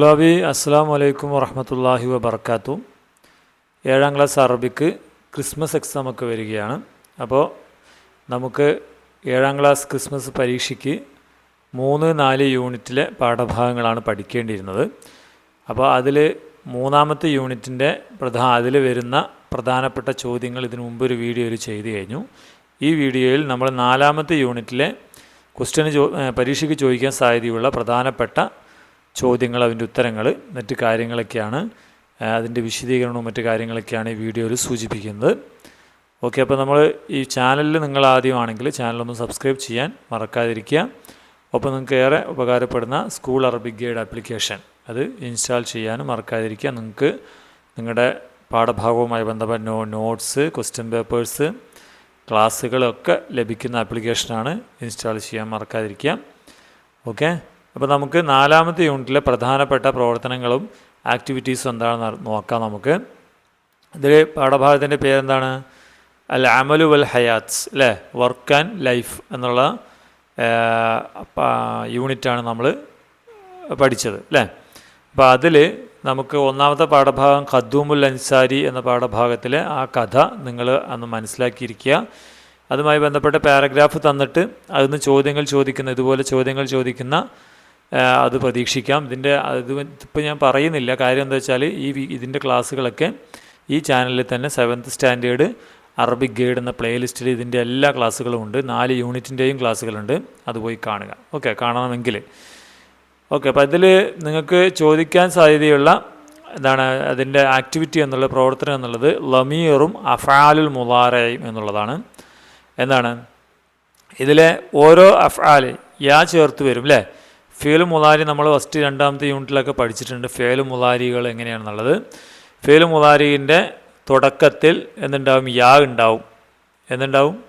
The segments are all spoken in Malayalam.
തുല്ലാബി അസ്സാം വലൈക്കും വറഹമത്തല്ലാഹി വബർക്കാത്തു ഏഴാം ക്ലാസ് അറബിക്ക് ക്രിസ്മസ് എക്സാം ഒക്കെ വരികയാണ്. അപ്പോൾ നമുക്ക് ഏഴാം ക്ലാസ് ക്രിസ്മസ് പരീക്ഷയ്ക്ക് മൂന്ന് നാല് യൂണിറ്റിലെ പാഠഭാഗങ്ങളാണ് പഠിക്കേണ്ടിയിരുന്നത്. അപ്പോൾ അതിൽ മൂന്നാമത്തെ യൂണിറ്റിന്റെ പ്രധാ അതിൽ വരുന്ന പ്രധാനപ്പെട്ട ചോദ്യങ്ങൾ ഇതിനു മുമ്പ് ഒരു വീഡിയോയിൽ ചെയ്തു കഴിഞ്ഞു. ഈ വീഡിയോയിൽ നമ്മൾ നാലാമത്തെ യൂണിറ്റിലെ ക്വസ്റ്റ്യന് ചോ പരീക്ഷയ്ക്ക് ചോദിക്കാൻ സാധ്യതയുള്ള പ്രധാനപ്പെട്ട ചോദ്യങ്ങൾ അതിന്റെ ഉത്തരങ്ങൾ മറ്റ് കാര്യങ്ങളൊക്കെയാണ് അതിന്റെ വിശദീകരണവും മറ്റ് കാര്യങ്ങളൊക്കെയാണ് ഈ വീഡിയോയിൽ സൂചിപ്പിക്കുന്നത്. ഓക്കെ അപ്പോൾ നമ്മൾ ഈ ചാനലിൽ നിങ്ങൾ ആദ്യമാണെങ്കിൽ ചാനലൊന്ന് സബ്സ്ക്രൈബ് ചെയ്യാൻ മറക്കാതിരിക്കുക. ഒപ്പം നിങ്ങൾക്ക് ഏറെ ഉപകാരപ്പെടുന്ന സ്കൂൾ അറബിക് ഗൈഡ് ആപ്ലിക്കേഷൻ അത് ഇൻസ്റ്റാൾ ചെയ്യാനും മറക്കാതിരിക്കുക. നിങ്ങൾക്ക് നിങ്ങളുടെ പാഠഭാഗവുമായി ബന്ധപ്പെട്ട നോ നോട്ട്സ് ക്വസ്റ്റ്യൻ പേപ്പേഴ്സ് ക്ലാസ്സുകളൊക്കെ ലഭിക്കുന്ന ആപ്ലിക്കേഷനാണ് ഇൻസ്റ്റാൾ ചെയ്യാൻ മറക്കാതിരിക്കുക. ഓക്കെ അപ്പോൾ നമുക്ക് നാലാമത്തെ യൂണിറ്റിലെ പ്രധാനപ്പെട്ട പ്രവർത്തനങ്ങളും ആക്ടിവിറ്റീസും എന്താണെന്ന് നോക്കാം നമുക്ക്. ഇതിൽ പാഠഭാഗത്തിന്റെ പേരെന്താണ്? അൽ അമലു വൽ ഹയാത്സ് അല്ലേ? വർക്ക് ആൻഡ് ലൈഫ് എന്നുള്ള യൂണിറ്റാണ് നമ്മൾ പഠിച്ചത് അല്ലേ? അപ്പോൾ അതിൽ നമുക്ക് ഒന്നാമത്തെ പാഠഭാഗം ഖദ്ദൂമുൽ അൻസാരി എന്ന പാഠഭാഗത്തിലെ ആ കഥ നിങ്ങൾ അന്ന് മനസ്സിലാക്കിയിരിക്കുക. അതുമായി ബന്ധപ്പെട്ട പാരഗ്രാഫ് തന്നിട്ട് അതിന് ചോദ്യങ്ങൾ ചോദിക്കുന്ന ഇതുപോലെ ചോദ്യങ്ങൾ ചോദിക്കുന്ന അത് പ്രതീക്ഷിക്കാം. ഇതിന്റെ അത് ഇപ്പോൾ ഞാൻ പറയുന്നില്ല. കാര്യം എന്താ വെച്ചാൽ ഈ ഇതിന്റെ ക്ലാസ്സുകളൊക്കെ ഈ ചാനലിൽ തന്നെ സെവൻത്ത് സ്റ്റാൻഡേർഡ് അറബിക് ഗൈഡ് എന്ന പ്ലേലിസ്റ്റിൽ ഇതിന്റെ എല്ലാ ക്ലാസ്സുകളും ഉണ്ട്. നാല് യൂണിറ്റിന്റെയും ക്ലാസ്സുകളുണ്ട്. അത് പോയി കാണുക. ഓക്കെ കാണണമെങ്കിൽ. ഓക്കെ അപ്പോൾ അതിൽ നിങ്ങൾക്ക് ചോദിക്കാൻ സാധ്യതയുള്ള എന്താണ് അതിന്റെ ആക്ടിവിറ്റി എന്നുള്ള പ്രവർത്തനം എന്നുള്ളത് ലമീറും അഫാലുൽ മുലാറയും എന്നുള്ളതാണ്. എന്താണ്? ഇതിലെ ഓരോ അഫാൽ യാ ചേർത്ത് വരും അല്ലേ ഫേലു മുതാരി നമ്മൾ ഫസ്റ്റ് രണ്ടാമത്തെ യൂണിറ്റിലൊക്കെ പഠിച്ചിട്ടുണ്ട്. ഫേലു മുതാരികൾ എങ്ങനെയാണെന്നുള്ളത്. ഫേലു മുതാരിന്റെ തുടക്കത്തിൽ എന്തുണ്ടാവും? യാ ഉണ്ടാവും. എന്തുണ്ടാവും?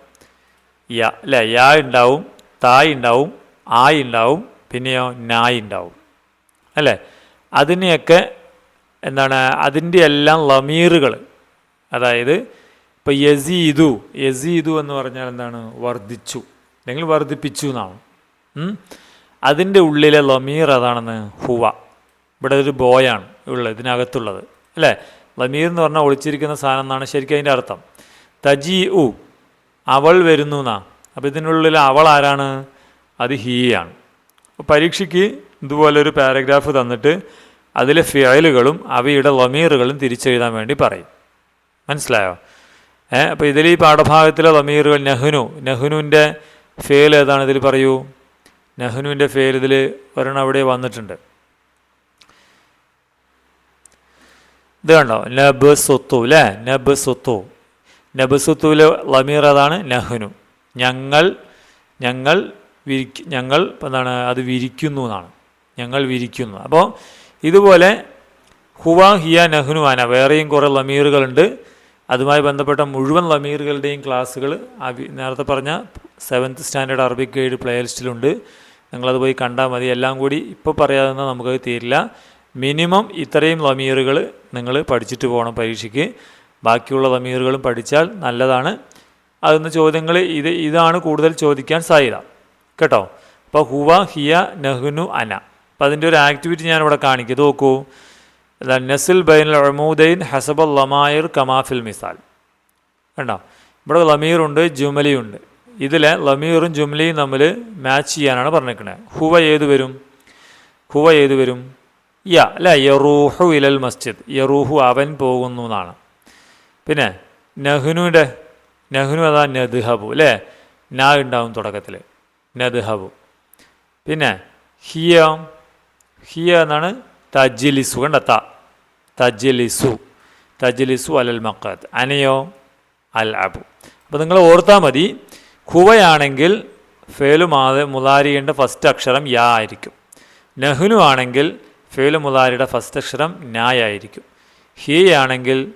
യാ. അല്ല? യാ ഉണ്ടാവും തായ് ഉണ്ടാവും ആയി ഉണ്ടാവും പിന്നെയോ നായ് ഉണ്ടാവും. അല്ലേ? അതിനെയൊക്കെ എന്താണ്? അതിന്റെ എല്ലാം ലമീറുകൾ. അതായത് ഇപ്പോൾ യസീദു യസീദു എന്ന് പറഞ്ഞാൽ എന്താണ്? വർദ്ധിച്ചു. അല്ലെങ്കിൽ വർദ്ധിപ്പിച്ചു എന്നാണ്. അതിന്റെ ഉള്ളിലെ ലമീർ അതാണെന്ന് ഹുവ. ഇവിടെ ഒരു ബോയാണ് ഉള്ളത് ഇതിനകത്തുള്ളത്. അല്ലേ? ലമീർ എന്ന് പറഞ്ഞാൽ ഒളിച്ചിരിക്കുന്ന സാധനം എന്നാണ് ശരിക്കും അതിന്റെ അർത്ഥം. തജി ഉ അവൾ വരുന്നു എന്നാ. അപ്പോൾ ഇതിനുള്ളിൽ അവൾ ആരാണ്? അത് ഹീയാണ് പരീക്ഷയ്ക്ക് ഇതുപോലൊരു പാരഗ്രാഫ് തന്നിട്ട് അതിലെ ഫയലുകളും അവയുടെ ലമീറുകളും തിരിച്ചെഴുതാൻ വേണ്ടി പറയും. മനസ്സിലായോ? ഏഹ് അപ്പോൾ ഇതിൽ ഈ പാഠഭാഗത്തിലെ ലമീറുകൾ നെഹ്നു. നെഹ്നുവിന്റെ ഫേൽ ഏതാണ് ഇതിൽ പറയൂ? നെഹ്നുവിന്റെ ഫേരിതിൽ ഒരെണ്ണം അവിടെ വന്നിട്ടുണ്ട്. ഇത് കണ്ടോ? നബ് സ്വത്തു അല്ലേ നബ് സ്വത്തു നബ് സ്വത്തുവിലെ ലമീർ അതാണ് നെഹ്നു. ഞങ്ങൾ ഞങ്ങൾ വിരിക്ക ഞങ്ങൾ എന്താണ്? അത് വിരിക്കുന്നു എന്നാണ്. ഞങ്ങൾ വിരിക്കുന്നു. അപ്പോൾ ഇതുപോലെ ഹുവ ഹിയ നെഹ്നു ആന വേറെയും കുറേ ലമീറുകളുണ്ട് അതുമായി ബന്ധപ്പെട്ട മുഴുവൻ ലമീറുകളുടെയും ക്ലാസ്സുകൾ നേരത്തെ പറഞ്ഞ സെവൻത്ത് സ്റ്റാൻഡേർഡ് അറബിക് ഗൈഡ് പ്ലേലിസ്റ്റിലുണ്ട് നിങ്ങളത് പോയി കണ്ടാൽ മതി. എല്ലാം കൂടി ഇപ്പോൾ പറയാതെ നമുക്ക് തീരില്ല. മിനിമം ഇത്രയും ലമീറുകൾ നിങ്ങൾ പഠിച്ചിട്ട് പോകണം പരീക്ഷയ്ക്ക്. ബാക്കിയുള്ള ലമീറുകളും പഠിച്ചാൽ നല്ലതാണ്. അതൊന്ന് ചോദ്യങ്ങൾ ഇത് ഇതാണ് കൂടുതൽ ചോദിക്കാൻ സാധ്യത. കേട്ടോ? അപ്പോൾ ഹുവ ഹിയ നെഹ്നു അന. അപ്പോൾ അതിന്റെ ഒരു ആക്ടിവിറ്റി ഞാനിവിടെ കാണിക്കും. നോക്കൂ. നസിൽ ബൈൻ അമൂദൈൻ ഹസബൽ ലമായർ കമാഫിൽ മിസാൽ. കണ്ടോ? ഇവിടെ ലമീറുണ്ട് ജുമലിയുണ്ട്. ഇതിലെ ലമീറും ജുംലയും തമ്മിൽ മാച്ച് ചെയ്യാനാണ് പറഞ്ഞിരിക്കുന്നത് ഹുവ ഏത് വരും? ഹുവ ഏത് വരും? യ അല്ല യറൂഹു ഇലൽ മസ്ജിദ്. യറൂഹു അവൻ പോകുന്നു എന്നാണ്. പിന്നെ നഹ്നുവിന്റെ നഹ്നു അതാ നദ്ഹബു അല്ലേ? നാ ഉണ്ടാവും തുടക്കത്തിൽ നദ്ഹബു. പിന്നെ ഹിയ ഹിയ എന്നാണ് തജ്ലിസു കണ്ട? തജ്ലിസു തജ്ലിസു അലൽ മക്കാത്ത് അനയോ അൽ അബു. അപ്പോൾ നിങ്ങൾ ഓർത്താൽ മതി ഖുവയാണെങ്കിൽ ഫേലു മാത മുലാരിയുടെ ഫസ്റ്റ് അക്ഷരം യാ ആയിരിക്കും. നഹ്നു ആണെങ്കിൽ ഫേലു മുലാരിയുടെ ഫസ്റ്റ് അക്ഷരം നായായിരിക്കും ഹീ ആണെങ്കിൽ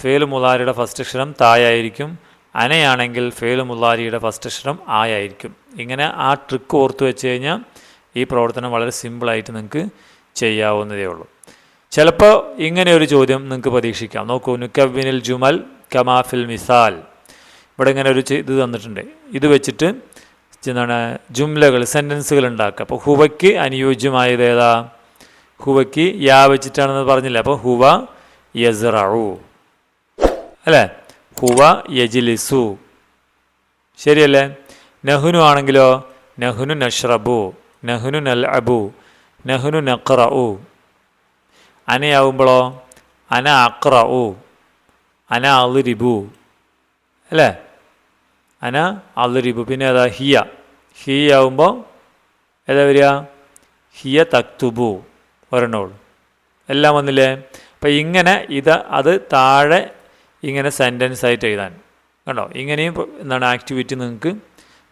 ഫേലു മുലാരിയുടെ ഫസ്റ്റ് അക്ഷരം തായായിരിക്കും. അനയാണെങ്കിൽ ഫേലു മുലാരിയുടെ ഫസ്റ്റ് അക്ഷരം ആയായിരിക്കും. ഇങ്ങനെ ആ ട്രിക്ക് ഓർത്ത് വെച്ച് കഴിഞ്ഞാൽ ഈ പ്രവർത്തനം വളരെ സിമ്പിളായിട്ട് നിങ്ങൾക്ക് ചെയ്യാവുന്നതേ ഉള്ളൂ. ചിലപ്പോൾ ഇങ്ങനെ ഒരു ചോദ്യം നിങ്ങൾക്ക് പ്രതീക്ഷിക്കാം. നോക്കൂ നുക്കബിനിൽ ജുമൽ കമാഫിൽ മിസാൽ. ഇവിടെ ഇങ്ങനെ ഒരു ഇത് തന്നിട്ടുണ്ട്. ഇത് വെച്ചിട്ട് എന്താണ് ജുംലകൾ സെന്റൻസുകൾ ഉണ്ടാക്കുക. അപ്പോൾ ഹുവയ്ക്ക് അനുയോജ്യമായത് ഏതാ? ഹുവയ്ക്ക് യാ വെച്ചിട്ടാണെന്ന് പറഞ്ഞില്ല? അപ്പോൾ ഹുവ യസറു അല്ലേ? ഹുവ യജിലിസു. ശരിയല്ലേ? നഹുനു ആണെങ്കിലോ? നഹുനു നഷ്റബു. നഹുനു നൽ അബു നഹുനു ഉ അനയാവുമ്പോഴോ അന അക്ര ഉ അന അളിരിബു അല്ലേ? അന അളിരിബു പിന്നെ അതാ ഹിയ. ഹിയ ആവുമ്പോൾ ഏതാ വരിക? ഹിയ തക്തുബു. ഒരെണ്ണോളു എല്ലാം വന്നില്ലേ? അപ്പം ഇങ്ങനെ ഇത് അത് താഴെ ഇങ്ങനെ സെന്റൻസ് ആയിട്ട് എഴുതാൻ. കണ്ടോ? ഇങ്ങനെയും എന്താണ് ആക്ടിവിറ്റി നിങ്ങൾക്ക്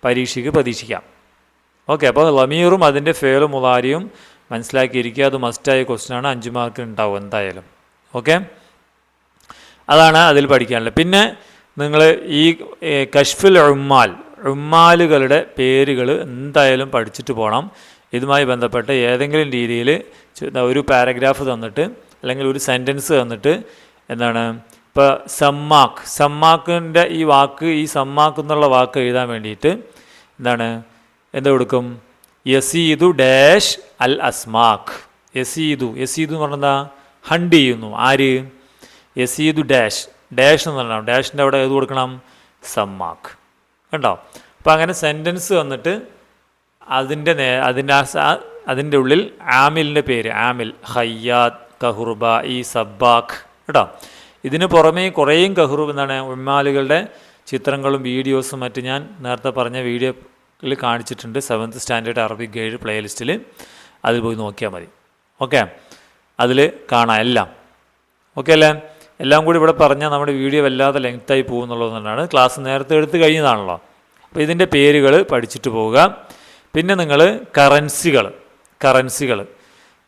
പരീക്ഷയ്ക്ക് പ്രതീക്ഷിക്കാം. ഓക്കെ അപ്പോൾ ലമീറും അതിന്റെ ഫേലും മുതാരിയും മനസ്സിലാക്കിയിരിക്കുക. അത് മസ്റ്റായ ക്വസ്റ്റ്യനാണ് അഞ്ച് മാർക്ക് ഉണ്ടാവും എന്തായാലും. ഓക്കെ? അതാണ് അതിൽ പഠിക്കാനുള്ളത്. പിന്നെ നിങ്ങൾ ഈ കഷ്ഫിൽ ഉമ്മാൽ ഉമ്മാലുകളുടെ പേരുകൾ എന്തായാലും പഠിച്ചിട്ട് പോകണം ഇതുമായി ബന്ധപ്പെട്ട് ഏതെങ്കിലും രീതിയിൽ ഒരു പാരഗ്രാഫ് തന്നിട്ട് അല്ലെങ്കിൽ ഒരു സെന്റൻസ് തന്നിട്ട് എന്താണ് ഇപ്പോൾ സമ്മാക്ക് സമ്മാക്കിന്റെ ഈ വാക്ക് ഈ സമ്മാക്ക് എന്നുള്ള വാക്ക് എഴുതാൻ വേണ്ടിയിട്ട് എന്താണ് എന്ത് കൊടുക്കും? യസീദു ഡാഷ് അൽ അസ്മാക്ക് യസീദു യസീദു എന്ന് പറഞ്ഞാൽ ഹണ്ട് ചെയ്യുന്നു. ആര്? യസീദു ഡാഷ്. ഡാഷ് എന്ന് പറഞ്ഞാൽ ഡാഷിന്റെ അവിടെ ഏത് കൊടുക്കണം? സം മാർക്ക് കണ്ടോ? അപ്പോൾ അങ്ങനെ സെന്റൻസ് വന്നിട്ട് അതിന്റെ നേ അതിന്റെ ആ അതിന്റെ ഉള്ളിൽ ആമിലിന്റെ പേര് ആമിൽ ഹയ്യാദ് കഹുർബ ഈ സബ്ബാഖ് കേട്ടോ? ഇതിന് പുറമേ കുറേയും കഹുറുബ് എന്താണ് ഉമ്മാലുകളുടെ ചിത്രങ്ങളും വീഡിയോസും മറ്റും ഞാൻ നേരത്തെ പറഞ്ഞ വീഡിയോയിൽ കാണിച്ചിട്ടുണ്ട്. സെവൻത്ത് സ്റ്റാൻഡേർഡ് അറബിക് ഗൈഡ് പ്ലേലിസ്റ്റിൽ അതിൽ പോയി നോക്കിയാൽ മതി. ഓക്കെ? അതിൽ കാണാം എല്ലാം. ഓക്കെ അല്ലേ? എല്ലാം കൂടി ഇവിടെ പറഞ്ഞാൽ നമ്മുടെ വീഡിയോ വല്ലാതെ ലെങ്ത്തായി പോകുന്നുള്ളത് തന്നെയാണ് ക്ലാസ് നേരത്തെ എടുത്ത് കഴിഞ്ഞതാണല്ലോ. അപ്പോൾ ഇതിന്റെ പേരുകൾ പഠിച്ചിട്ട് പോവുക. പിന്നെ നിങ്ങൾ കറൻസികൾ കറൻസികൾ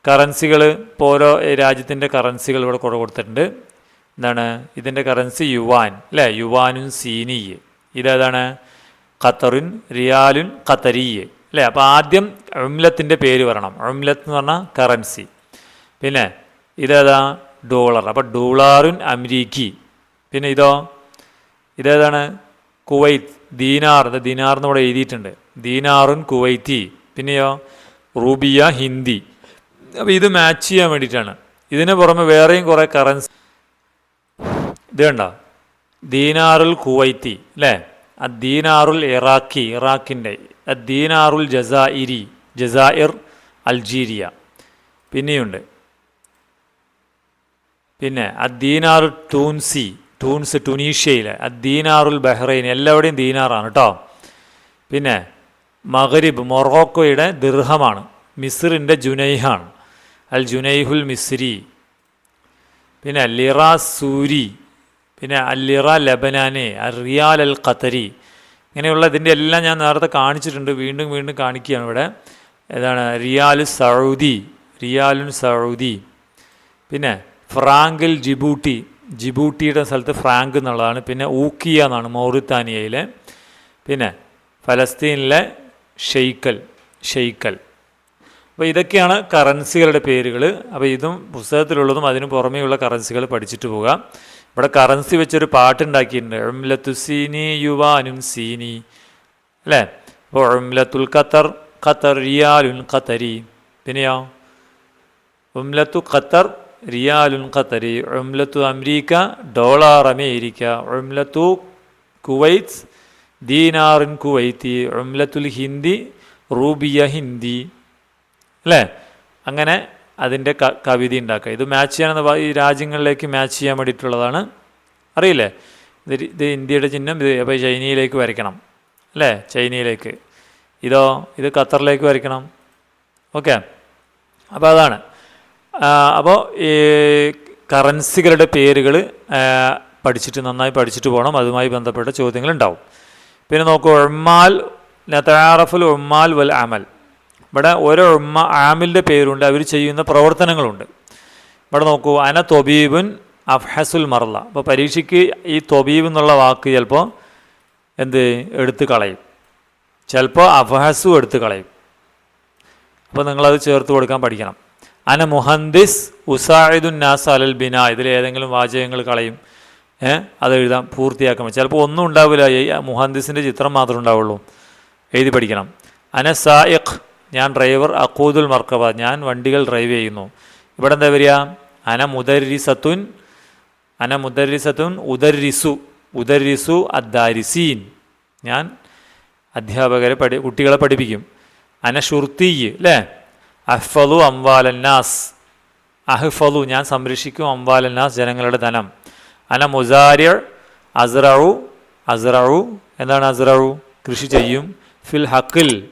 കറൻസികൾ ഇപ്പോൾ ഓരോ രാജ്യത്തിന്റെ കറൻസികൾ ഇവിടെ കുറവ് കൊടുത്തിട്ടുണ്ട്. എന്താണ്? ഇതിന്റെ കറൻസി യുവാൻ അല്ലേ? യുവാനും സീനി ഇതേതാണ്? ഖത്തറിൻ റിയാലുൻ ഖത്തരിയ് അല്ലേ? അപ്പോൾ ആദ്യം ഉംലത്തിന്റെ പേര് പറയണം ഉംലത്ത് എന്ന് പറഞ്ഞാൽ കറൻസി പിന്നെ ഇതേതാ? ഡോളർ. അപ്പോൾ ഡോളാറുൻ അമരീക്കി. പിന്നെ ഇതോ ഇതേതാണ്? കുവൈത്ത്. ദീനാർ. ദീനാർ എന്ന് ഇവിടെ എഴുതിയിട്ടുണ്ട്. ദീനാറുൻ കുവൈത്തി. പിന്നെയോ റൂബിയ ഹിന്ദി. അപ്പോൾ ഇത് മാച്ച് ചെയ്യാൻ വേണ്ടിയിട്ടാണ്. ഇതിന് പുറമെ വേറെയും കുറേ കറൻസി ഇത് കണ്ടോ? ദീനാറുൽ കുവൈത്തി അല്ലേ? അദ്ദീനാറുൽ ഇറാഖി ഇറാഖിന്റെ. അദ്ദീനാറുൽ ജസായിരി ജസായിർ അൽജീരിയ. പിന്നെയുണ്ട്. പിന്നെ അദ്ദീനാറു ടൂൻസി ടൂൺസ് ടുനീഷ്യയിലെ അദ്ദീനാറുൽ ബഹ്റൈൻ എല്ലാവിടെയും ദീനാറാണ് കേട്ടോ പിന്നെ മഗരിബ് മൊറോക്കോയുടെ ദിർഹമാണ് മിസ്റിന്റെ ജുനൈഹാണ് അൽ ജുനൈഹുൽ മിസ്രി. പിന്നെ ലിറ സൂരി പിന്നെ അല്ലിറ ലബനാനെ റിയാൽ അൽ ഖത്തരി ഇങ്ങനെയുള്ള ഇതിന്റെ എല്ലാം ഞാൻ നേരത്തെ കാണിച്ചിട്ടുണ്ട് വീണ്ടും വീണ്ടും കാണിക്കുകയാണ് ഇവിടെ. ഏതാണ്? റിയാൽ സൗദി റിയാലുൻ സൗദി. പിന്നെ ഫ്രാങ്കിൽ ജിബൂട്ടി ജിബൂട്ടിയുടെ സ്ഥലത്ത് ഫ്രാങ്ക് എന്നുള്ളതാണ്. പിന്നെ ഊക്കിയ എന്നാണ് മൗറിത്താനിയയിലെ. പിന്നെ ഫലസ്തീനിലെ ഷെയ്ക്കൽ ഷെയ്ക്കൽ. അപ്പോൾ ഇതൊക്കെയാണ് കറൻസികളുടെ പേരുകൾ അപ്പോൾ ഇതും പുസ്തകത്തിലുള്ളതും അതിന് പുറമേയുള്ള കറൻസികൾ പഠിച്ചിട്ട് പോകാം. ഇവിടെ കറൻസി വെച്ചൊരു പാട്ടുണ്ടാക്കിയിട്ടുണ്ട്. എംലത്തു സീനി യുവാനും സീനി. അല്ലേ? അപ്പോൾ എംലത്തുൽ ഖത്തർ ഖത്തർ റിയാലുൻ ഖത്തരി. പിന്നെയോ? ഉംലത്തു ഖത്തർ റിയാലുൻ ഖത്തരി ഉംലത്തു അമരീക്ക ഡോളർ അമേരിക്ക ഉംലത്തു കുവൈത്ത് ദീനാറിൻ കുവൈത്തി. ഉംലത്തുൽ ഹിന്ദി റൂബിയ ഹിന്ദി. അല്ലേ? അങ്ങനെ അതിന്റെ കവിത ഉണ്ടാക്കുക. ഇത് മാച്ച് ചെയ്യാനെന്ന് ഈ രാജ്യങ്ങളിലേക്ക് മാച്ച് ചെയ്യാൻ വേണ്ടിയിട്ടുള്ളതാണ്. അറിയില്ലേ? ഇത് ഇത് ഇന്ത്യയുടെ ചിഹ്നം ഇത് അപ്പോൾ ചൈനയിലേക്ക് വരയ്ക്കണം. അല്ലേ? ചൈനയിലേക്ക്. ഇതോ ഇത് ഖത്തറിലേക്ക് വരയ്ക്കണം. ഓക്കെ. അപ്പോൾ അതാണ്. അപ്പോൾ ഈ കറൻസികളുടെ പേരുകൾ പഠിച്ചിട്ട് നന്നായി പഠിച്ചിട്ട് പോകണം അതുമായി ബന്ധപ്പെട്ട ചോദ്യങ്ങൾ ഉണ്ടാവും പിന്നെ നോക്കൂ ഉമ്മാൽ നത്താറഫുൽ ഉമ്മാൽ വൽ അമൽ. ഇവിടെ ഓരോ ഉമ്മ ആമിലിന്റെ പേരുണ്ട് അവർ ചെയ്യുന്ന പ്രവർത്തനങ്ങളുണ്ട്. ഇവിടെ നോക്കൂ അന തൊബീബുൻ അഫ്ഹസുൽ മർല അപ്പോൾ പരീക്ഷയ്ക്ക് ഈ തൊബീബ് എന്നുള്ള വാക്ക് ചിലപ്പോൾ എന്ത് എടുത്ത് കളയും. ചിലപ്പോൾ അഫ്ഹസും എടുത്ത് കളയും. അപ്പോൾ നിങ്ങളത് ചേർത്ത് കൊടുക്കാൻ പഠിക്കണം. അന മുഹന്ദിസ് ഉസാഹിദുൻ നാസ് അലൽ ബിന. ഇതിൽ ഏതെങ്കിലും വാചകങ്ങൾ കളയും. അത് എഴുതാം പൂർത്തിയാക്കുമ്പോൾ ചിലപ്പോൾ ഒന്നും ഉണ്ടാവില്ല. മുഹന്ദിസിന്റെ ചിത്രം മാത്രമേ ഉണ്ടാവുള്ളൂ. എഴുതി പഠിക്കണം. അന സായിഖ് ഞാൻ ഡ്രൈവർ അക്കൂദുൽ മർക്കബ. ഞാൻ വണ്ടികൾ ഡ്രൈവ് ചെയ്യുന്നു. ഇവിടെ എന്താ വരിക? അന മുദരിസത്തുൻ അന മുദരിസത്തുൻ ഉദരിസു ഉദരിസു അദ്ദാരിസീൻ. ഞാൻ അധ്യാപകരെ പഠി കുട്ടികളെ പഠിപ്പിക്കും. അന ഷുർത്തീ അല്ലേ അഹ്ഫലു അംവാലന്നാസ് അഹ്ഫലു ഞാൻ സംരക്ഷിക്കും അംവാലന്നാസ് ജനങ്ങളുടെ ധനം. അന മുസാരിയർ അസ്റു അസ്റു എന്താണ് അസ്റു കൃഷി ചെയ്യും. ഫിൽ ഹക്കിൽ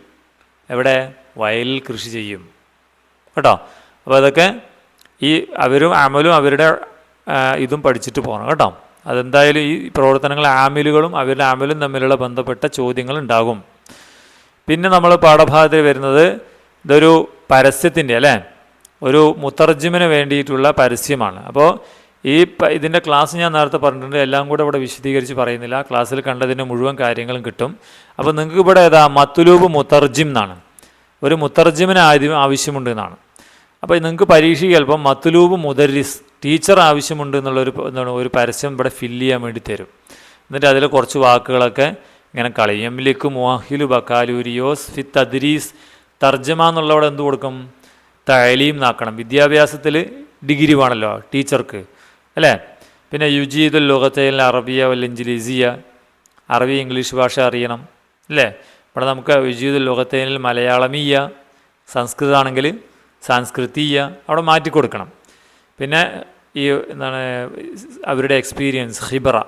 എവിടെ? വയലിൽ കൃഷി ചെയ്യും. കേട്ടോ? അപ്പോൾ അതൊക്കെ ഈ അവരും അമലും അവരുടെ ഇതും പഠിച്ചിട്ട് പോകണം കേട്ടോ? അതെന്തായാലും ഈ പ്രവർത്തനങ്ങൾ ആമിലുകളും അവരുടെ അമലും തമ്മിലുള്ള ബന്ധപ്പെട്ട ചോദ്യങ്ങൾ ഉണ്ടാകും. പിന്നെ നമ്മൾ പാഠഭാഗത്തിൽ വരുന്നത് ഇതൊരു പരസ്യത്തിന്റെ അല്ലേ? ഒരു മുത്തർജിമിന് വേണ്ടിയിട്ടുള്ള പരസ്യമാണ്. അപ്പോൾ ഈ ഇതിന്റെ ക്ലാസ് ഞാൻ നേരത്തെ പറഞ്ഞിട്ടുണ്ട്. എല്ലാം കൂടെ ഇവിടെ വിശദീകരിച്ച് പറയുന്നില്ല. ക്ലാസ്സിൽ കണ്ടതിന്റെ മുഴുവൻ കാര്യങ്ങളും കിട്ടും. അപ്പോൾ നിങ്ങൾക്ക് ഇവിടെ ഏതാ? മത്തുലൂബ് മുത്തർജിം എന്നാണ്. ഒരു മുത്തർജിമിന് ആദ്യം ആവശ്യമുണ്ട് എന്നാണ്. അപ്പോൾ നിങ്ങൾക്ക് പരീക്ഷയ്ക്ക് ചിലപ്പം മത്തുലൂബ് മുദരിസ് ടീച്ചർ ആവശ്യമുണ്ട് എന്നുള്ളൊരു എന്താണ് ഒരു പരസ്യം ഇവിടെ ഫില്ല് ചെയ്യാൻ വേണ്ടി തരും. എന്നിട്ട് അതിൽ കുറച്ച് വാക്കുകളൊക്കെ ഇങ്ങനെ കളയും. എംലിക്ക് മുഹിലു ബക്കാലൂരിയോസ് ഫിത്ത് തദ്രീസ് തർജമ എന്നുള്ളവിടെ എന്ത് കൊടുക്കും? തഴലീം നാക്കണം വിദ്യാഭ്യാസത്തിൽ ഡിഗ്രി വേണമല്ലോ ടീച്ചർക്ക് അല്ലേ? പിന്നെ യുജീദുൽ ലോകത്തേൽ അറബിയ അല്ലെങ്കിൽ ഇഞ്ചിലീസിയ അറബി ഇംഗ്ലീഷ് ഭാഷ അറിയണം. അല്ലേ? ഇവിടെ നമുക്ക് യുജീദുൽ ലോകത്തേനിൽ മലയാളമീയ സംസ്കൃതമാണെങ്കിൽ സാംസ്കൃതീയ അവിടെ മാറ്റി കൊടുക്കണം. പിന്നെ ഈ എന്താണ് അവരുടെ എക്സ്പീരിയൻസ് ഹിബറ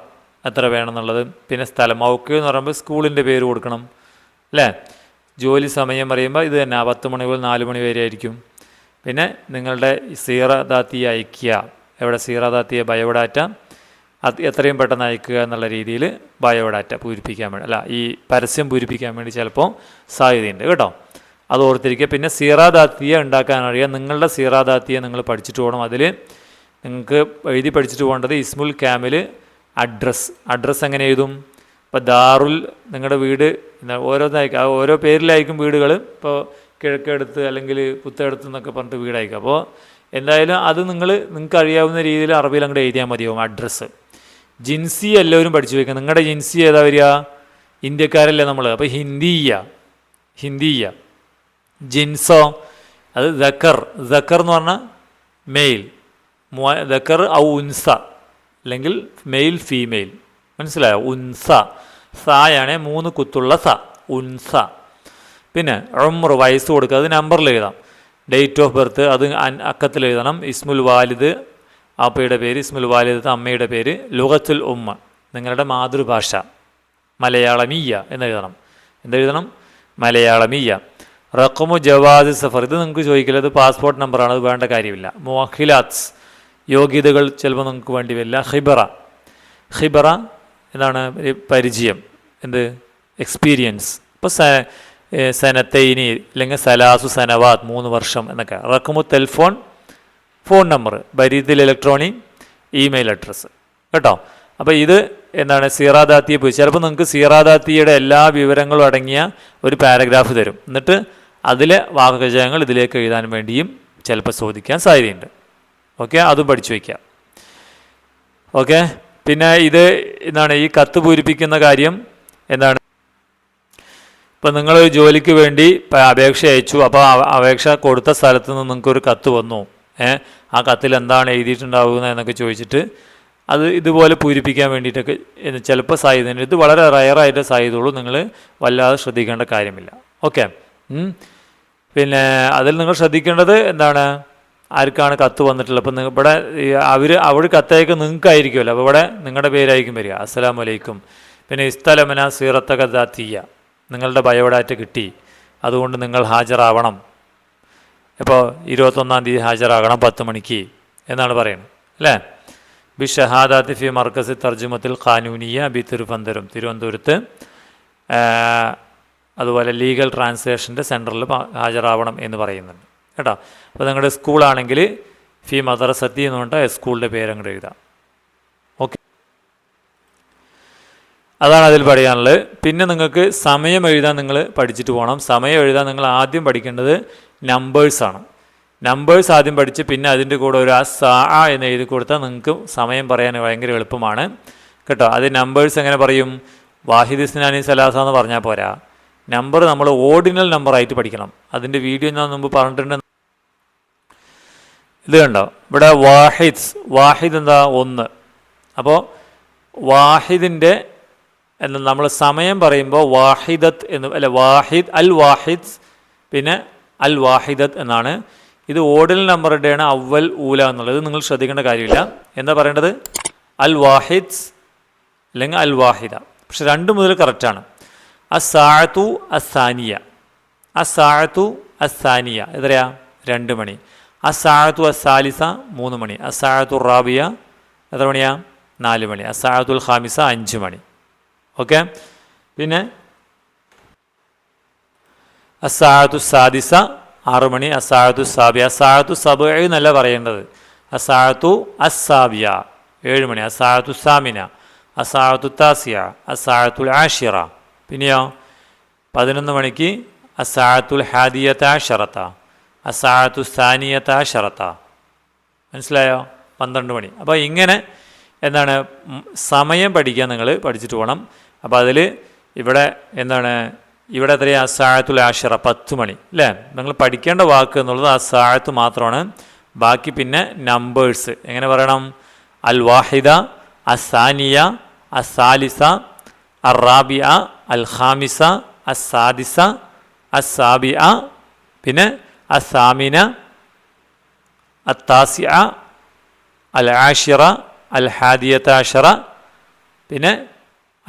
എത്ര വേണമെന്നുള്ളത്. പിന്നെ സ്ഥലം ഔക്കെന്ന് പറയുമ്പോൾ സ്കൂളിന്റെ പേര് കൊടുക്കണം. അല്ലേ? ജോലി സമയം പറയുമ്പോൾ ഇത് തന്നെ പത്ത് മണി മുതൽ നാല് മണി വരെ ആയിരിക്കും. പിന്നെ നിങ്ങളുടെ സീറദാത്തി അയക്കുക എവിടെ സീറദാത്തിയ ബയോഡാറ്റ? അത് എത്രയും പെട്ടെന്ന് അയക്കുക എന്നുള്ള രീതിയിൽ ബയോഡാറ്റ പൂരിപ്പിക്കാൻ വേണ്ടി അല്ല ഈ പരസ്യം പൂരിപ്പിക്കാൻ വേണ്ടി ചിലപ്പോൾ സാധ്യതയുണ്ട് കേട്ടോ. അത് ഓർത്തിരിക്കുക. പിന്നെ സീറാദാത്തിയ ഉണ്ടാക്കാൻ അറിയുക നിങ്ങളുടെ സീറാദാത്തിയ നിങ്ങൾ പഠിച്ചിട്ട് പോകണം. അതിൽ നിങ്ങൾക്ക് എഴുതി പഠിച്ചിട്ട് പോകേണ്ടത് ഇസ്മുൽ ക്യാമിൽ അഡ്രസ്സ് അഡ്രസ്സ് എങ്ങനെ എഴുതും? ഇപ്പോൾ ദാറുൽ നിങ്ങളുടെ വീട് ഓരോന്നായിരിക്കും ആ ഓരോ പേരിലായിരിക്കും വീടുകൾ ഇപ്പോൾ കിഴക്കെടുത്ത് അല്ലെങ്കിൽ പുത്തെടുത്ത് എന്നൊക്കെ പറഞ്ഞിട്ട് വീടായിരിക്കും. അപ്പോൾ എന്തായാലും അത് നിങ്ങൾ നിങ്ങൾക്ക് അറിയാവുന്ന രീതിയിൽ അറബിയിൽ അങ്ങോട്ട് എഴുതിയാൽ മതിയാവും അഡ്രസ്സ്. ജിൻസി എല്ലാവരും പഠിച്ചു വെക്കുക. നിങ്ങളുടെ ജിൻസി ഏതാ വരിക? ഇന്ത്യക്കാരല്ലേ നമ്മൾ. അപ്പോൾ ഹിന്ദിയ ഹിന്ദിയ ജിൻസോ അത് ദക്കർ. ദക്കർ എന്ന് പറഞ്ഞാൽ മെയിൽ. ദക്കർ ഔ ഉൻസ. അല്ലെങ്കിൽ മെയിൽ ഫീമെയിൽ. മനസ്സിലായോ? ഉൻസ. സായാണ് മൂന്ന് കുത്തുള്ള സ. ഉൻസ. പിന്നെ ഉമ്ര വയസ്സ് കൊടുക്കുക അത് നമ്പറിൽ എഴുതാം. ഡേറ്റ് ഓഫ് ബർത്ത് അത് അക്കത്തിൽ എഴുതണം. ഇസ്മുൽ വാലിദ് അപ്പയുടെ പേര് ഇസ്മുൽ വാലിദ് അമ്മയുടെ പേര് ലുഗത്തുൽ ഉമ്മ. നിങ്ങളുടെ മാതൃഭാഷ. മലയാളമീയ എന്നെഴുതണം എന്തെഴുതണം മലയാളമീയ. റക്കമു ജവാദ് സഫർ. ഇത് നിങ്ങൾക്ക് ചോദിക്കില്ല ഇത് പാസ്പോർട്ട് നമ്പറാണ് അത് വേണ്ട കാര്യമില്ല. മുഅഖിലാത്സ് യോഗ്യതകൾ ചിലപ്പോൾ നിങ്ങൾക്ക് വേണ്ടി വരില്ല. ഹിബറ ഹിബറ എന്താണ് പരിചയം. എന്ത്? എക്സ്പീരിയൻസ് ഇപ്പോൾ സ സനത്തൈനി അല്ലെങ്കിൽ സലാസു സനവാത് മൂന്ന് വർഷം എന്നൊക്കെ. റക്കുമു ടെലിഫോൺ ഫോൺ നമ്പർ ബരീദിൽ ഇലക്ട്രോണിക് ഇമെയിൽ അഡ്രസ്സ് കേട്ടോ? അപ്പോൾ ഇത് എന്താണ്? സീറാദാത്തിയെ പോയി. ചിലപ്പോൾ നിങ്ങൾക്ക് സീറാദാത്തിയുടെ എല്ലാ വിവരങ്ങളും അടങ്ങിയ ഒരു പാരഗ്രാഫ് തരും. എന്നിട്ട് അതിലെ വാചകങ്ങൾ ഇതിലേക്ക് എഴുതാൻ വേണ്ടിയും ചിലപ്പോൾ ചോദിക്കാൻ സാധ്യതയുണ്ട്. ഓക്കെ? അതും പഠിച്ചു വയ്ക്കാം. ഓക്കെ? പിന്നെ ഇത് എന്താണ് ഈ കത്ത് പൂരിപ്പിക്കുന്ന കാര്യം എന്താണ്? ഇപ്പം നിങ്ങൾ ജോലിക്ക് വേണ്ടി അപേക്ഷ അയച്ചു അപ്പോൾ അപേക്ഷ കൊടുത്ത സ്ഥലത്ത് നിന്ന് നിങ്ങൾക്ക് ഒരു കത്ത് വന്നു. ഏ ആ കത്തിൽ എന്താണ് എഴുതിയിട്ടുണ്ടാവുക എന്നൊക്കെ ചോദിച്ചിട്ട് അത് ഇതുപോലെ പൂരിപ്പിക്കാൻ വേണ്ടിയിട്ടൊക്കെ ചിലപ്പോൾ സാധ്യത ഇത് വളരെ റയറായിട്ട് സാധ്യതയുള്ളൂ. നിങ്ങൾ വല്ലാതെ ശ്രദ്ധിക്കേണ്ട കാര്യമില്ല. ഓക്കെ. പിന്നെ അതിൽ നിങ്ങൾ ശ്രദ്ധിക്കേണ്ടത് എന്താണ്? ആർക്കാണ് കത്ത് വന്നിട്ടുള്ളത്? അപ്പം ഇവിടെ അവർ അവർ കത്തയക്കും നിങ്ങൾക്കായിരിക്കുമല്ലോ. അപ്പോൾ ഇവിടെ നിങ്ങളുടെ പേരായിരിക്കും വരിക. അസ്സലാം വലൈക്കും പിന്നെ ഇസ്തലമന സീറത്ത ദാത്തീയ. നിങ്ങളുടെ ബയോഡാറ്റ കിട്ടി. അതുകൊണ്ട് നിങ്ങൾ ഹാജരാവണം. ഇപ്പോൾ ഇരുപത്തൊന്നാം തീയതി ഹാജരാകണം പത്ത് മണിക്ക് എന്നാണ് പറയുന്നത്. അല്ലേ? ബി ഷഹാദാത്തി ഫി മർക്കസ് തർജുമത്തിൽ ഖാനൂനിയ ബി തിരുവനന്തപുരം തിരുവനന്തപുരത്ത് അതുപോലെ ലീഗൽ ട്രാൻസ്ലേഷന്റെ സെന്ററിൽ ഹാജരാവണം എന്ന് പറയുന്നുണ്ട്. കേട്ടോ. അപ്പോൾ നിങ്ങളുടെ സ്കൂളാണെങ്കിൽ ഫി മദ്രസത്തി എന്ന് പറഞ്ഞിട്ട് സ്കൂളിന്റെ പേര് അങ്ങോട്ട് എഴുതാം. ഓക്കെ. അതാണ് അതിൽ പറയാനുള്ളത് പിന്നെ നിങ്ങൾക്ക് സമയം എഴുതാൻ നിങ്ങൾ പഠിച്ചിട്ട് പോകണം. സമയം എഴുതാൻ നിങ്ങൾ ആദ്യം പഠിക്കേണ്ടത് നമ്പേഴ്സാണ് നമ്പേഴ്സ് ആദ്യം പഠിച്ച് പിന്നെ അതിന്റെ കൂടെ ഒരു ആ സാ എന്ന് എഴുതി കൊടുത്താൽ നിങ്ങൾക്ക് സമയം പറയാൻ ഭയങ്കര എളുപ്പമാണ്. കേട്ടോ. അത് നമ്പേഴ്സ് എങ്ങനെ പറയും? വാഹിദ് ഇസ്നാനി സലാസ എന്ന് പറഞ്ഞാൽ പോരാ. നമ്പർ നമ്മൾ ഓർഡിനൽ നമ്പറായിട്ട് പഠിക്കണം. അതിന്റെ വീഡിയോ ഞാൻ മുമ്പ് പറഞ്ഞിട്ടുണ്ട്. ഇത് കണ്ടോ ഇവിടെ വാഹിദ് വാഹിദ് എന്താ ഒന്ന്. അപ്പോൾ വാഹിദിന്റെ എന്ന് നമ്മൾ സമയം പറയുമ്പോൾ വാഹിദത്ത് എന്ന് അല്ല വാഹിദ് അൽ വാഹിദ് പിന്നെ അൽ വാഹിദത്ത് എന്നാണ്. ഇത് ഓഡൽ നമ്പറുടെയാണ് അവൽ ഊല എന്നുള്ളത്. നിങ്ങൾ ശ്രദ്ധിക്കേണ്ട കാര്യമില്ല. എന്താ പറയേണ്ടത്? അൽ വാഹിദ് അല്ലെങ്കിൽ അൽ വാഹിദ. പക്ഷെ രണ്ട് മുതൽ കറക്റ്റാണ് അസാഴത്തു അസാനിയ അസാഴത്തു അസാനിയ എത്രയാ? രണ്ട് മണി. അസാഴത്തു അസാലിസ മൂന്ന് മണി. അസാഴത്തു റാബിയ എത്ര മണിയാ? നാല് മണി. അസാഴത്തുൽ ഖാമിസ അഞ്ച് മണി. ഓക്കെ? പിന്നെ അസാഴത്തു സാദിസ ആറ് മണി. അസാഴത്തു സാബിയ. അസാഴത്തു സബ് എന്നല്ല പറയേണ്ടത്. അസാഴത്തു അസാബിയ ഏഴ് മണി. അസാഴത്തു സാമിന. അസാഴത്തു താസിയ. അസാഴത്തുൽ ആഷിറ പിന്നെയോ? പതിനൊന്ന് മണിക്ക് അസാഴത്തുൽ ഹാദിയത്ത ഷറത്ത അസാഴത്തു സാനിയത്ത ഷറത്ത മനസ്സിലായോ? പന്ത്രണ്ട് മണി. അപ്പോൾ ഇങ്ങനെ എന്താണ് സമയം പഠിക്കാൻ നിങ്ങൾ പഠിച്ചിട്ട് പോകണം അപ്പോൾ അതിൽ ഇവിടെ എന്താണ് ഇവിടെ എത്രയാണ് അസാഴത്തുൽ ആഷിറ പത്ത് മണി. അല്ലേ നിങ്ങൾ പഠിക്കേണ്ട വാക്ക് എന്നുള്ളത് അസാഴത്ത് മാത്രമാണ്. ബാക്കി പിന്നെ നമ്പേഴ്സ് എങ്ങനെ പറയണം? അൽ വാഹിദ അസാനിയ അസാലിസ അറാബിയ അൽ ഖാമിസ അസാദിസ അസാബിയ പിന്നെ അസാമിന അത്താസിയ അൽ ആഷിറ അൽ ഹാദിയത്താഷറ പിന്നെ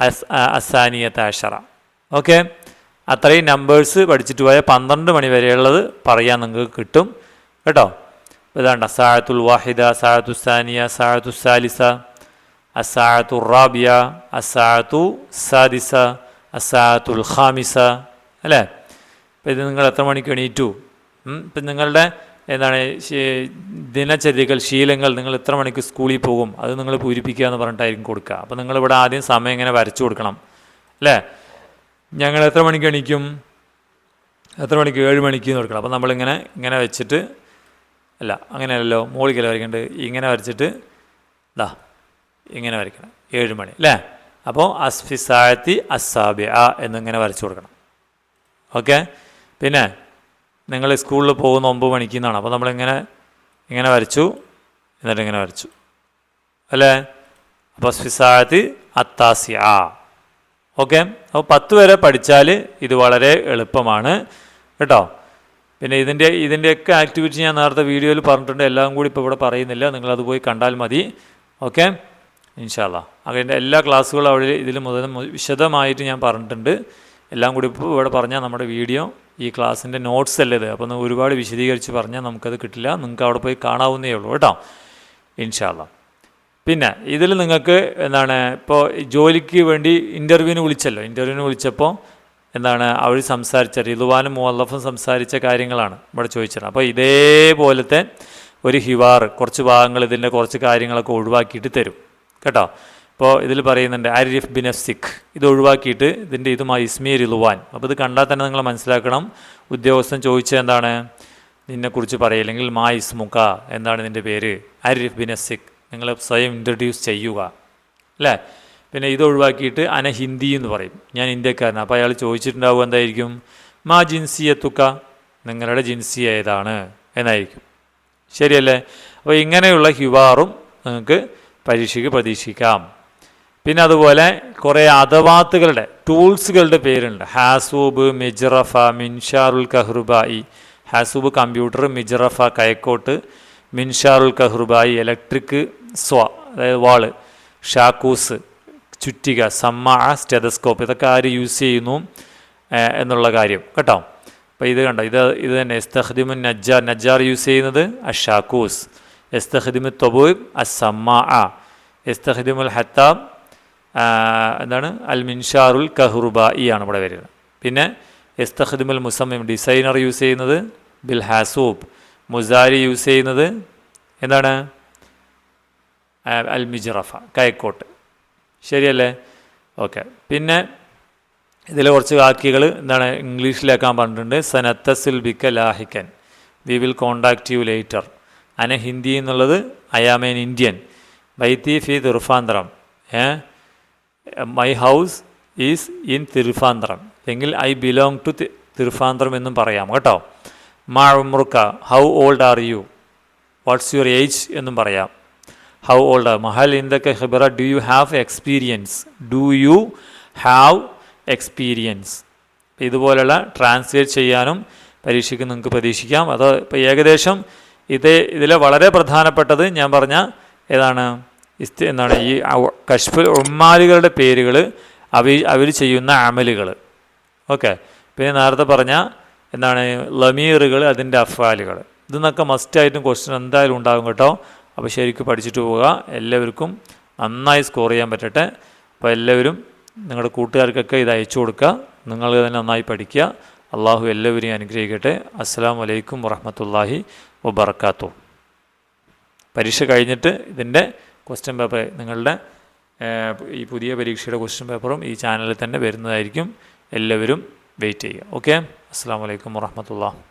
അസ് അസാനിയത്താഷറ. ഓക്കെ? അത്രയും നമ്പേഴ്സ് പഠിച്ചിട്ട് പോയാൽ പന്ത്രണ്ട് മണി വരെയുള്ളത് പറയാൻ നിങ്ങൾക്ക് കിട്ടും. കേട്ടോ? ഇതാണ്ട സാഴത്തുൽ വാഹിദ സാഴത്തു സാനിയ സാഴത്തു സാലിസ അസാഴത്തു റാബിയ അസാഴത്തു സാദിസ അസാഴത്തുൽ ഖാമിസ അല്ലേ? അപ്പോൾ ഇത് നിങ്ങൾ എത്ര മണിക്ക് എണീറ്റു? ഇപ്പം നിങ്ങളുടെ എന്താണ് ദിനചര്യകൾ ശീലങ്ങൾ നിങ്ങൾ എത്ര മണിക്ക് സ്കൂളിൽ പോകും? അത് നിങ്ങൾ പൂരിപ്പിക്കുക എന്ന് പറഞ്ഞിട്ടായിരിക്കും കൊടുക്കുക. അപ്പോൾ നിങ്ങളിവിടെ ആദ്യം സമയം ഇങ്ങനെ വരച്ചു കൊടുക്കണം. അല്ലേ? ഞങ്ങൾ എത്ര മണിക്ക് എണീക്കും? എത്ര മണിക്ക്? ഏഴ് മണിക്ക് എന്ന് കൊടുക്കണം. അപ്പോൾ നമ്മളിങ്ങനെ ഇങ്ങനെ വെച്ചിട്ട് അല്ല അങ്ങനെയല്ലല്ലോ മോളിക്കല്ല വരയ്ക്കേണ്ടത് ഇങ്ങനെ വരച്ചിട്ട് ദാ ഇങ്ങനെ വരയ്ക്കണം. ഏഴ് മണി അല്ലേ? അപ്പോൾ അസ്ഫിസായത്തി അസാബി ആ എന്നിങ്ങനെ വരച്ചു കൊടുക്കണം. ഓക്കെ? പിന്നെ നിങ്ങൾ സ്കൂളിൽ പോകുന്ന ഒമ്പത് മണിക്ക് എന്നാണ്. അപ്പോൾ നമ്മളിങ്ങനെ ഇങ്ങനെ വരച്ചു. എന്നിട്ട് ഇങ്ങനെ വരച്ചു. അല്ലേ? അപ്പോൾ സ്ഫിസായത്തി അത്താസിയ ഓക്കെ? അപ്പോൾ പത്ത് വരെ പഠിച്ചാൽ ഇത് വളരെ എളുപ്പമാണ്. കേട്ടോ? പിന്നെ ഇതിന്റെ ഇതിന്റെയൊക്കെ ആക്ടിവിറ്റി ഞാൻ നേരത്തെ വീഡിയോയിൽ പറഞ്ഞിട്ടുണ്ട്. എല്ലാം കൂടി ഇപ്പോൾ ഇവിടെ പറയുന്നില്ല. നിങ്ങളത് പോയി കണ്ടാൽ മതി. ഓക്കെ? ഇൻഷാല്ല അതിന്റെ എല്ലാ ക്ലാസ്സുകളും അവിടെ ഇതിൽ മുതൽ വിശദമായിട്ട് ഞാൻ പറഞ്ഞിട്ടുണ്ട്. എല്ലാം കൂടി ഇപ്പോൾ ഇവിടെ പറഞ്ഞാൽ നമ്മുടെ വീഡിയോ ഈ ക്ലാസ്സിന്റെ നോട്ട്സ് അല്ലേ ഇത്? അപ്പോൾ ഒരുപാട് വിശദീകരിച്ച് പറഞ്ഞാൽ നമുക്കത് കിട്ടില്ല. നിങ്ങൾക്ക് അവിടെ പോയി കാണാവുന്നേ ഉള്ളൂ കേട്ടോ. ഇൻഷാല്ല പിന്നെ ഇതിൽ നിങ്ങൾക്ക് എന്താണ് ഇപ്പോൾ ജോലിക്ക് വേണ്ടി ഇന്റർവ്യൂവിന് വിളിച്ചല്ലോ. ഇന്റർവ്യൂവിന് വിളിച്ചപ്പോൾ എന്താണ് അവർ സംസാരിച്ച റിതുവാനും മുവല്ലഫും സംസാരിച്ച കാര്യങ്ങളാണ് ഇവിടെ ചോദിച്ചത്. അപ്പോൾ ഇതേപോലത്തെ ഒരു ഹിവാർ കുറച്ച് ഭാഗങ്ങൾ ഇതിന്റെ കുറച്ച് കാര്യങ്ങളൊക്കെ ഒഴിവാക്കിയിട്ട് തരും. കേട്ടോ? ഇപ്പോൾ ഇതിൽ പറയുന്നുണ്ട് ആരിഫ് ബിൻ സിഖ്. ഇത് ഒഴിവാക്കിയിട്ട് ഇതിന്റെ ഇതുമായി ഇസ്മീർ ഇലുവാൻ. അപ്പോൾ ഇത് കണ്ടാൽ തന്നെ നിങ്ങൾ മനസ്സിലാക്കണം ഉദ്യോഗസ്ഥൻ ചോദിച്ചത് എന്താണ്? നിന്നെക്കുറിച്ച് പറയില്ലെങ്കിൽ മാ ഇസ്മുക്ക എന്താണ് നിന്റെ പേര്. ആരിഫ് ബിൻ സിഖ്. നിങ്ങൾ സ്വയം ഇൻട്രൊഡ്യൂസ് ചെയ്യുക. അല്ലേ? പിന്നെ ഇത് ഒഴിവാക്കിയിട്ട് അന ഹിന്ദി എന്ന് പറയും. ഞാൻ ഇന്ത്യക്കാരനാണ് അപ്പോൾ അയാൾ ചോദിച്ചിട്ടുണ്ടാവുക എന്തായിരിക്കും? മാ ജിൻസിയത്തുക്ക നിങ്ങളുടെ ജിൻസി ഏതാണ്? എന്നായിരിക്കും. ശരിയല്ലേ? അപ്പോൾ ഇങ്ങനെയുള്ള ഹിവാറും നിങ്ങൾക്ക് പരീക്ഷയ്ക്ക് പ്രതീക്ഷിക്കാം. പിന്നെ അതുപോലെ കുറേ അഥവാത്തുകളുടെ ടൂൾസുകളുടെ പേരുണ്ട്. ഹാസൂബ് മിജ്റഫ മിൻഷാറുൽ കഹ്റുബായി. ഹാസൂബ് കമ്പ്യൂട്ടർ മിജറഫ കയക്കോട്ട് മിൻഷാറുൽ കഹ്റുബായി ഇലക്ട്രിക് സ്വ അതായത് വാൾ ഷാക്കൂസ് ചുറ്റിക സമ്മ സ്റ്റെതസ്കോപ്പ് ഇതൊക്കെ ആര് യൂസ് ചെയ്യുന്നു എന്നുള്ള കാര്യം. കേട്ടോ? അപ്പോൾ ഇത് കണ്ടോ? ഇത് ഇത് തന്നെ എസ്തഹദിമു നജ്ജാർ. നജ്ജാർ യൂസ് ചെയ്യുന്നത് അഷാക്കൂസ്. എസ്തഹദിമു തൊബൂബ് അസമ്മ. എസ്തഹദിമുൽ ഹത്താം എന്താണ്? അൽ മിൻഷാറുൽ കഹ്റുബായി ആണ് ഇവിടെ വരുന്നത് പിന്നെ എസ്തഖദിമുൽ മുസമ്മിം ഡിസൈനർ യൂസ് ചെയ്യുന്നത് ബിൽ ഹാസൂബ്. മുസാരി യൂസ് ചെയ്യുന്നത് എന്താണ്? അൽ മിജറഫ കൈക്കോട്ട് ശരിയല്ലേ? ഓക്കെ. പിന്നെ ഇതിൽ കുറച്ച് വാക്യങ്ങൾ എന്താണ്? ഇംഗ്ലീഷിലാക്കാൻ പറഞ്ഞിട്ടുണ്ട്. സനത്തസിൽ ബിക്ക ലാഹിക്കൻ. We will contact you later. അന ഹിന്ദി എന്നുള്ളത് ഐ ആം എൻ ഇന്ത്യൻ. ബൈത്തി ഫി ദുർഫാന്തരം ഏ? My house is in Thiruvananthapuram എങ്കിൽ ഐ ബിലോങ് ടു തിരുഫാന്തരം എന്നും പറയാം കേട്ടോ? മാ ഉമ്രുക്ക how old are you what's your age എന്നും പറയാം. ഹൗ ഓൾഡ് മഹൽ ഇന്തൊക്കെ ഹിബറ do you have experience do you have experience ഇതുപോലുള്ള ട്രാൻസ്ലേറ്റ് ചെയ്യാനും പരീക്ഷയ്ക്ക് നിങ്ങൾക്ക് പ്രതീക്ഷിക്കാം. അത് ഇപ്പോൾ ഏകദേശം ഇത് ഇതിലെ വളരെ പ്രധാനപ്പെട്ടത് ഞാൻ പറഞ്ഞ ഏതാണ്? ഇസ്തി എന്നാണ് ഈ കശ്ഫുൽ ഉമ്മാലികളുടെ പേരുകൾ അവ അവർ ചെയ്യുന്ന അമലുകൾ ഓക്കെ. പിന്നെ നേരത്തെ പറഞ്ഞ എന്താണ് ലമീറുകൾ അതിന്റെ അഫാലുകൾ ഇതെന്നൊക്കെ മസ്റ്റായിട്ടും ക്വസ്റ്റ്യൻ എന്തായാലും ഉണ്ടാകും കേട്ടോ. അപ്പോൾ ശരിക്കും പഠിച്ചിട്ട് പോവുക. എല്ലാവർക്കും നന്നായി സ്കോർ ചെയ്യാൻ പറ്റട്ടെ. അപ്പോൾ എല്ലാവരും നിങ്ങളുടെ കൂട്ടുകാർക്കൊക്കെ ഇത് അയച്ചു കൊടുക്കുക. നിങ്ങൾ തന്നെ നന്നായി പഠിക്കുക. അള്ളാഹു എല്ലാവരെയും അനുഗ്രഹിക്കട്ടെ. അസ്സാം വലൈക്കും വറഹമത്തല്ലാഹി വബർക്കാത്തു പരീക്ഷ കഴിഞ്ഞിട്ട് ഇതിന്റെ ക്വസ്റ്റ്യൻ പേപ്പർ നിങ്ങളുടെ ഈ പുതിയ പരീക്ഷയുടെ ക്വസ്റ്റ്യൻ പേപ്പറും ഈ ചാനലിൽ തന്നെ വരുന്നതായിരിക്കും. എല്ലാവരും വെയിറ്റ് ചെയ്യുക. ഓക്കെ അസ്സാം വലൈക്കും വറഹമത്തുള്ള